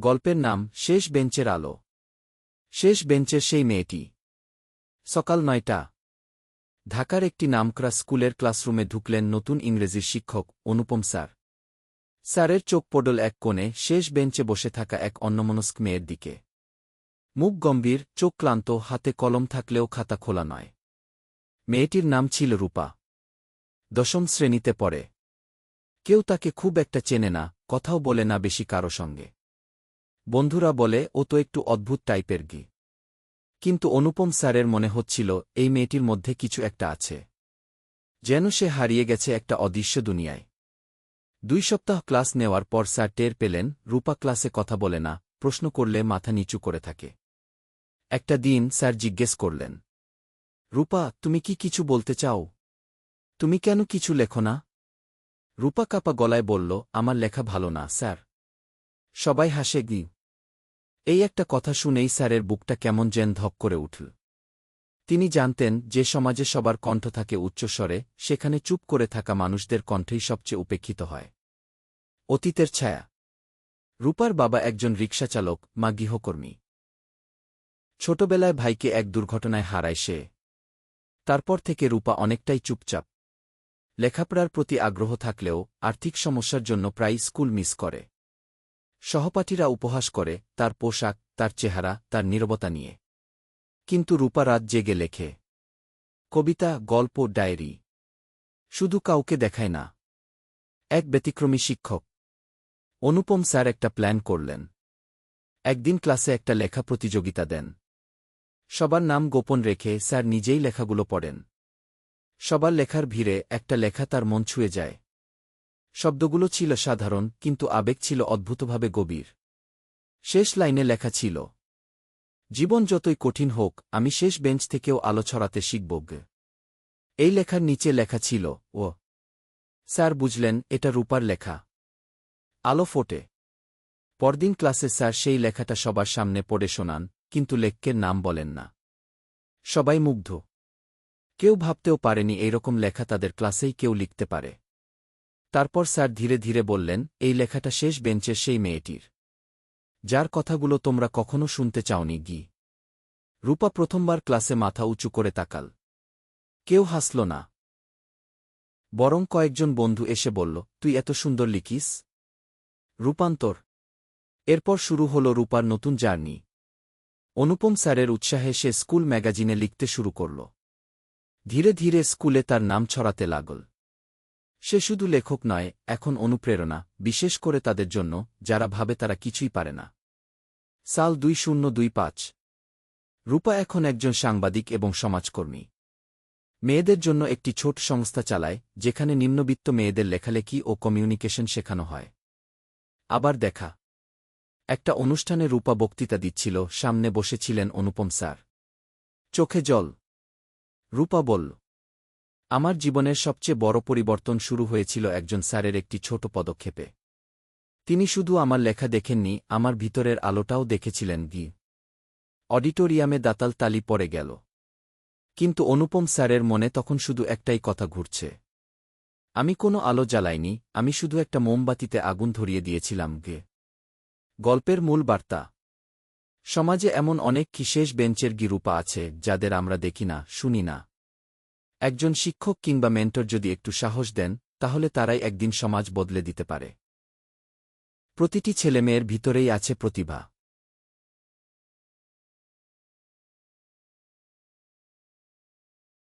গল্পের নাম শেষ বেঞ্চের আলো। শেষ বেঞ্চের সেই মেয়েটি। সকাল নয়টা। ঢাকার একটি নামকরা স্কুলের ক্লাসরুমে ঢুকলেন নতুন ইংরেজির শিক্ষক অনুপম স্যার। স্যারের চোখ পড়ল এক কোণে শেষ বেঞ্চে বসে থাকা এক অন্যমনস্ক মেয়ের দিকে। মুখ গম্ভীর, চোখ ক্লান্ত, হাতে কলম থাকলেও খাতা খোলা নয়। মেয়েটির নাম ছিল রূপা। দশম শ্রেণীতে পড়ে। কেউ তাকে খুব একটা চেনে না, কথাও বলে না বেশি কারও সঙ্গে। বন্ধুরা বলে, ও তো একটু অদ্ভুত টাইপের গি। কিন্তু অনুপম স্যারের মনে হচ্ছিল, এই মেয়েটির মধ্যে কিছু একটা আছে। যেন সে হারিয়ে গেছে একটা অদৃশ্য দুনিয়ায়। দুই সপ্তাহ ক্লাস নেওয়ার পর স্যার টের পেলেন, রূপা ক্লাসে কথা বলে না, প্রশ্ন করলে মাথা নিচু করে থাকে। একটা দিন স্যার জিজ্ঞেস করলেন, রূপা, তুমি কি কিছু বলতে চাও? তুমি কেন কিছু লেখো না? রূপা কাপা গলায় বলল, আমার লেখা ভালো না, স্যার। সবাই হাসে গি। এই একটা কথা শুনেই স্যারের বুকটা কেমন যেন ধক করে উঠল। তিনি জানতেন, যে সমাজে সবার কণ্ঠ থাকে উচ্চস্বরে, সেখানে চুপ করে থাকা মানুষদের কণ্ঠেই সবচেয়ে উপেক্ষিত হয়। অতীতের ছায়া। রূপার বাবা একজন রিকশাচালক, মা গৃহকর্মী। ছোটবেলায় ভাইকে এক দুর্ঘটনায় হারায় সে। তারপর থেকে রূপা অনেকটাই চুপচাপ। লেখাপড়ার প্রতি আগ্রহ থাকলেও, আর্থিক সমস্যার জন্য প্রায় স্কুল মিস করে। সহপাঠীরা উপহাস করে, তার পোশাক, তার চেহারা, তার নীরবতা নিয়ে। কিন্তু রূপা রাত জেগে লেখে, কবিতা, গল্প, ডায়েরি। শুধু কাউকে দেখায় না। এক ব্যতিক্রমী শিক্ষক। অনুপম স্যার একটা প্ল্যান করলেন। একদিন ক্লাসে একটা লেখা প্রতিযোগিতা দেন। সবার নাম গোপন রেখে স্যার নিজেই লেখাগুলো পড়েন। সবার লেখার ভিড়ে একটা লেখা তার মন ছুঁয়ে যায়। শব্দগুলো ছিল সাধারণ, কিন্তু আবেগ ছিল অদ্ভুতভাবে গভীর। শেষ লাইনে লেখা ছিল, জীবন যতই কঠিন হোক, আমি শেষ বেঞ্চ থেকেও আলো ছড়াতে শিখব এই লেখার নিচে লেখা ছিল, ও, স্যার বুঝলেন, এটা রূপার লেখা। আলো ফোটে। পরদিন ক্লাসে স্যার সেই লেখাটা সবার সামনে পড়ে শোনান, কিন্তু লেখকের নাম বলেন না। সবাই মুগ্ধ। কেউ ভাবতেও পারেনি এইরকম লেখা তাদের ক্লাসেই কেউ লিখতে পারে। তারপর স্যার ধীরে ধীরে বললেন, এই লেখাটা শেষ বেঞ্চের সেই মেয়েটির। যার কথাগুলো তোমরা কখনো শুনতে চাওনি, গি। রূপা প্রথমবার ক্লাসে মাথা উঁচু করে তাকাল। কেউ হাসল না। বরং কয়েকজন বন্ধু এসে বলল, তুই এত সুন্দর লিখিস? রূপান্তর। এরপর শুরু হল রূপার নতুন জার্নি। অনুপম স্যারের উৎসাহে সে স্কুল ম্যাগাজিনে লিখতে শুরু করল। ধীরে ধীরে স্কুলে তার নাম ছড়াতে লাগল। সে শুধু লেখক নয়, এখন অনুপ্রেরণা, বিশেষ করে তাদের জন্য, যারা ভাবে তারা কিছুই পারে না। সাল দুই শূন্য দুই পাঁচ। রূপা এখন একজন সাংবাদিক এবং সমাজকর্মী। মেয়েদের জন্য একটি ছোট সংস্থা চালায়, যেখানে নিম্নবিত্ত মেয়েদের লেখালেখি ও কমিউনিকেশন শেখানো হয়। আবার দেখা। একটা অনুষ্ঠানে রূপা বক্তৃতা দিচ্ছিল, সামনে বসেছিলেন অনুপম স্যার। চোখে জল। রূপা বলল আমার জীবনের সবচেয়ে বড় পরিবর্তন শুরু হয়েছিল একজন স্যারের একটি ছোট পদক্ষেপে। তিনি শুধু আমার লেখা দেখেননি, আমার ভিতরের আলোটাও দেখেছিলেন গি। অডিটোরিয়ামে দাতাল তালি পড়ে গেল। কিন্তু অনুপম স্যারের মনে তখন শুধু একটাই কথা ঘুরছে। আমি কোনো আলো জ্বালাইনি, আমি শুধু একটা মোমবাতিতে আগুন ধরিয়ে দিয়েছিলাম গে। গল্পের মূল বার্তা। সমাজে এমন অনেক কিশেষ বেঞ্চের গিরুপা আছে, যাদের আমরা দেখি না, শুনি না। একজন শিক্ষক কিংবা মেন্টর যদি একটু সাহস দেন, তাহলে তারাই একদিন সমাজ বদলে দিতে পারে। প্রতিটি ছেলেমেয়ের ভিতরেই আছে প্রতিভা।